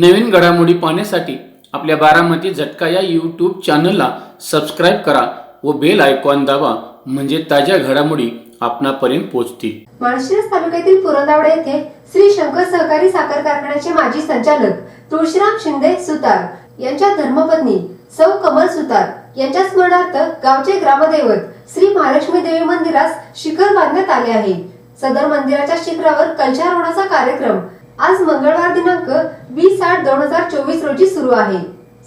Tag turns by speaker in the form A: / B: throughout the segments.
A: नवीन घडामोडी पाहण्यासाठी आपल्या बारामती झटका या यूट्यूब चॅनलला सबस्क्राईब करा व बेल आयकॉन दाबा म्हणजे ताज्या घडामोडी आपणापर्यंत पोहोचतील.
B: माळशिरस तालुक्यातील पुरंदावडे येथे श्री शंकर सहकारी साखर कारखान्याचे माजी संचालक तुळशीराम शिंदे सुतार यांच्या धर्मपत्नी सौ कमल सुतार यांच्या स्मरणार्थ गावचे ग्रामदैवत श्री महालक्ष्मी देवी मंदिरास शिखर बांधण्यात आले आहे. सदर मंदिराच्या शिखरावर कलशारोहणाचा कार्यक्रम आज मंगळवार दिनांक वीस आठ दोन हजार चोवीस रोजी सुरू आहे.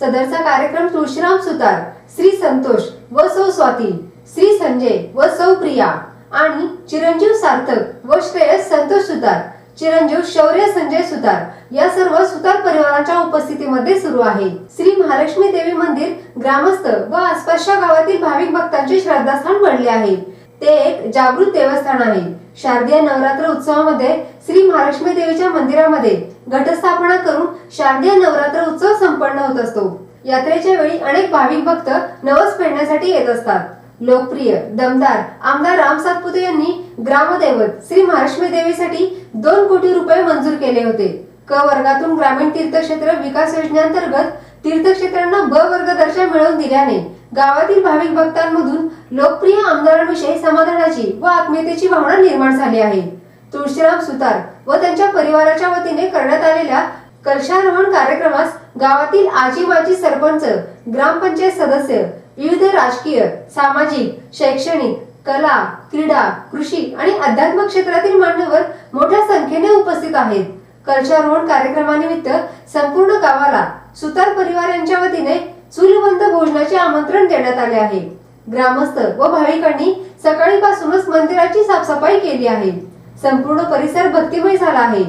B: सदरचा कार्यक्रम तुळशीराम सुतार श्री संतोष व सौ स्वाती श्री संजय व सौ प्रिया आणि चिरंजीव सार्थक व श्रेयस संतोष सुतार चिरंजीव शौर्य संजय सुतार या सर्व सुतार परिवाराच्या उपस्थितीमध्ये सुरू आहे. श्री महालक्ष्मी देवी मंदिर ग्रामस्थ व आसपासच्या गावातील भाविक भक्तांचे श्रद्धास्थान बनले आहे. ते एक जागृत देवस्थान आहे. शारदीय नवरात्र उत्सवामध्ये श्री महालक्ष्मी देवीच्या मंदिरामध्ये घटस्थापना करून शारदीय नवरात्र उत्सव संपन्न होत असतो. यात्रेच्या वेळी अनेक भाविक भक्त नवस फेडण्यासाठी येत असतात. लोकप्रिय दमदार आमदार राम सातपुते यांनी ग्रामदैवत श्री महालक्ष्मी देवीसाठी दोन कोटी रुपये मंजूर केले होते. क वर्गातून ग्रामीण तीर्थक्षेत्र विकास योजनेअंतर्गत तीर्थक्षेत्रांना ब वर्ग दर्जा मिळवून दिल्याने गावातील भाविक भक्तांमधून लोकप्रिय आमदारांविषयी समाधानाची व आत्मीयतेची भावना निर्माण झाली आहे. तुळशीराम सुतार व त्यांच्या परिवाराच्या वतीने करण्यात आलेल्या कलशारोहण कार्यक्रमास गावातील आजी माजी सरपंच ग्रामपंचायत सदस्य विविध राजकीय सामाजिक शैक्षणिक कला क्रीडा कृषी आणि अध्यात्म क्षेत्रातील मान्यवर मोठ्या संख्येने उपस्थित आहेत. कलशारोहण कार्यक्रमानिमित्त संपूर्ण गावाला सुतार परिवार यांच्या वतीने सूर्यवंत भोजनाचे आमंत्रण देण्यात आले आहे. ग्रामस्थ व भाविकांनी सकाळी पासूनच मंदिराची साफसफाई केली आहे. संपूर्ण परिसर भक्तिमय झाला आहे.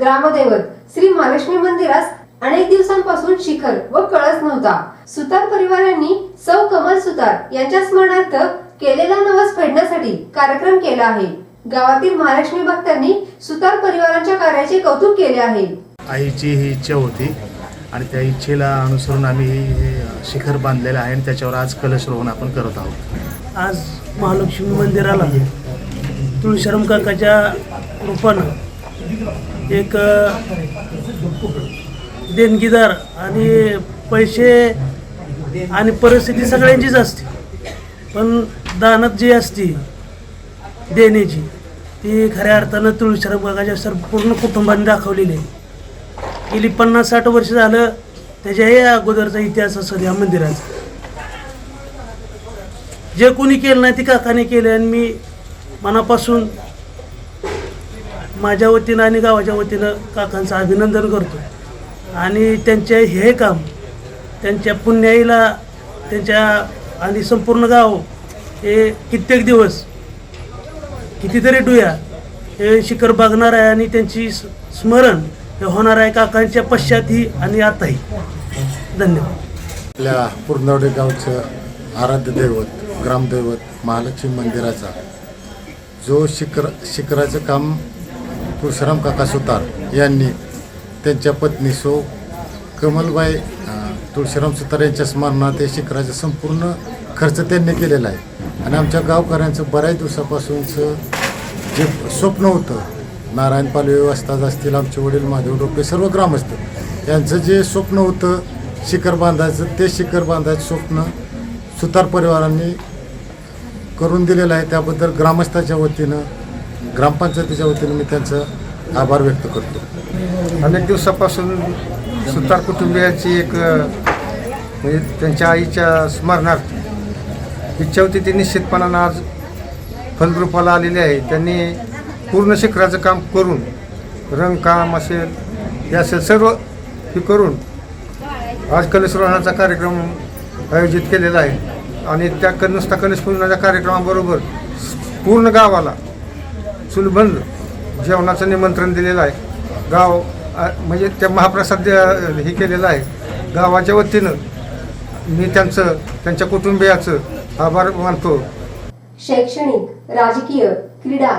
B: ग्रामदैवत श्री महालक्ष्मी मंदिरास अनेक दिवसांपासून शिखर व कळस नव्हता. सुतार परिवारांनी सौ कमल सुतार यांच्या स्मरणार्थ केलेला नवस फेडण्यासाठी कार्यक्रम केला आहे. गावातील महालक्ष्मी भक्तांनी सुतार परिवारांच्या कार्याचे कौतुक केले आहे.
C: आईची ही इच्छा होती. आणि त्या इच्छेला अनुसरून आम्ही हे शिखर बांधलेलं आहे आणि त्याच्यावर आज कलशरोहण आपण करत आहोत.
D: आज महालक्ष्मी मंदिराला तुळशीराम काकाच्या रूपानं एक देणगीदार आणि पैसे आणि परिस्थिती सगळ्यांचीच असते. पण दानत जी असते देण्याची ती खऱ्या अर्थानं तुळशीराम काकाच्या संपूर्ण कुटुंबाने दाखवलेली आहे. गेली पन्नास साठ वर्ष झालं त्याच्याही अगोदरचा इतिहास असतो या मंदिराचा. जे कोणी केलं नाही ते काकाने केलं आणि मी मनापासून माझ्या वतीनं आणि गावाच्या वतीनं काकांचं अभिनंदन करतो. आणि त्यांचे हे काम त्यांच्या पुण्याईला त्यांच्या आणि संपूर्ण गाव हे कित्येक दिवस कितीतरी डुया हे शिखर बघणार आहे आणि त्यांची स्मरण होणार आहे काकांच्या पश्चातही आणि आताही. धन्यवाद.
E: आपल्या पूर्णवडे गावचं आराध्य दैवत ग्रामदैवत महालक्ष्मी मंदिराचा जो शिखर शिखराचं काम तुळशीराम काका सुतार यांनी त्यांच्या पत्नी सो कमलबाई तुळशीराम सुतार यांच्या स्मरणात हे शिखराचा संपूर्ण खर्च त्यांनी केलेला आहे. आणि आमच्या गावकऱ्यांचं बऱ्याच दिवसापासूनचं जे स्वप्न होतं नारायण पालवे वस्ताद असतील आमचे वडील महादेव डोके सर्व ग्रामस्थ. यांचं जे स्वप्न होतं शिखर बांधायचं ते शिखर बांधायचं स्वप्न सुतार परिवारांनी करून दिलेलं आहे. त्याबद्दल ग्रामस्थाच्या वतीनं ग्रामपंचायतीच्या वतीनं मी त्यांचं आभार व्यक्त करतो.
F: अनेक दिवसापासून सुतार कुटुंबियांची एक म्हणजे त्यांच्या आईच्या स्मरणार्थ इच्छा होती ती निश्चितपणानं आज फलरूपाला आलेली आहे. त्यांनी पूर्ण शिखराचं काम करून रंगकाम असेल हे असेल सर्व हे करून आज कलशरोहणाचा कार्यक्रम आयोजित केलेला आहे. आणि त्या क नुसता कलशपूर्णाच्या कार्यक्रमाबरोबर पूर्ण गावाला चुलबंद जेवणाचं निमंत्रण दिलेलं आहे. गाव म्हणजे त्या महाप्रसाद हे केलेलं आहे. गावाच्या वतीनं मी त्यांचं त्यांच्या कुटुंबियाचं आभार मानतो.
B: शैक्षणिक राजकीय क्रीडा